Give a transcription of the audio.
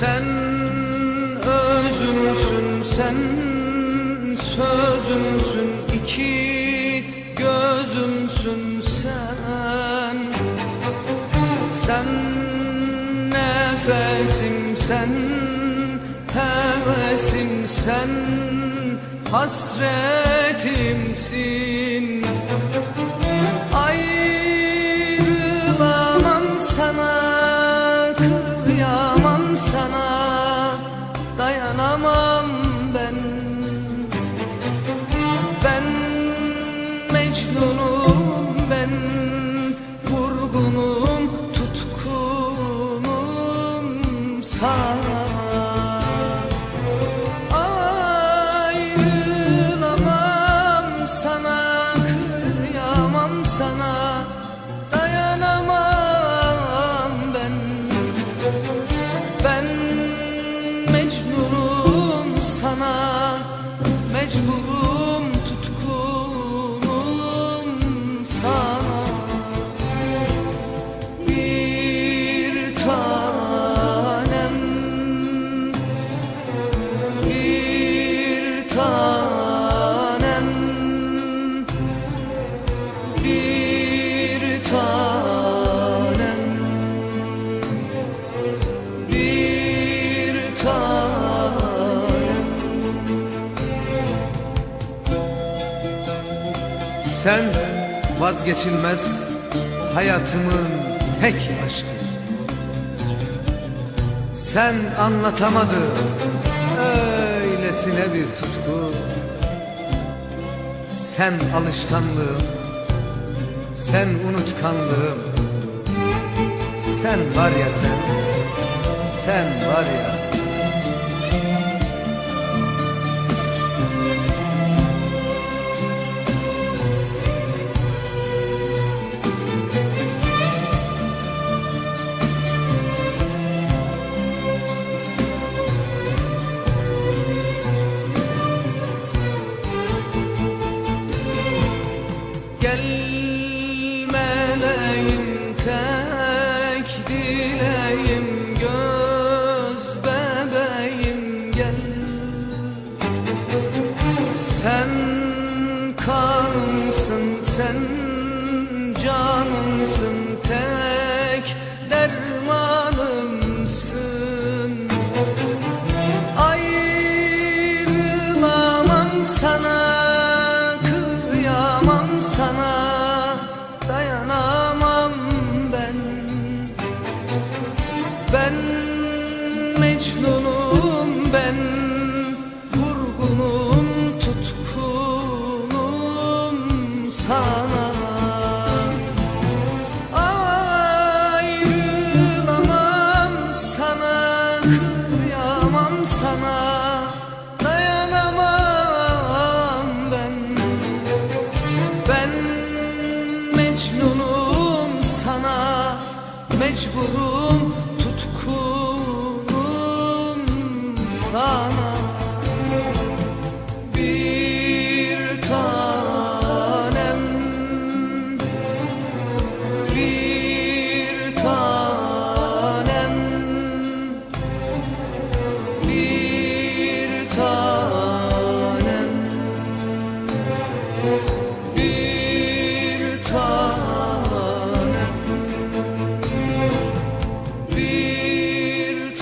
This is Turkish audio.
Sen özümsün sen sözümsün iki gözümsün sen. Sen nefesim sen hevesim sen hasretimsin sana. Ayrılamam sana kıyamam sana. Dayanamam ben. Ben mecburum sana. Mecburum Bir tanem bir tanem. Sen vazgeçilmez hayatımın tek aşkı. Sen anlatamadın öylesine bir tutku Sen alışkanlığım, sen unutkanlığım. Sen var ya sen sen var ya kanımsın sen canımsın mecburum tutkunum sana. Bir tanem bir tanem bir tanem.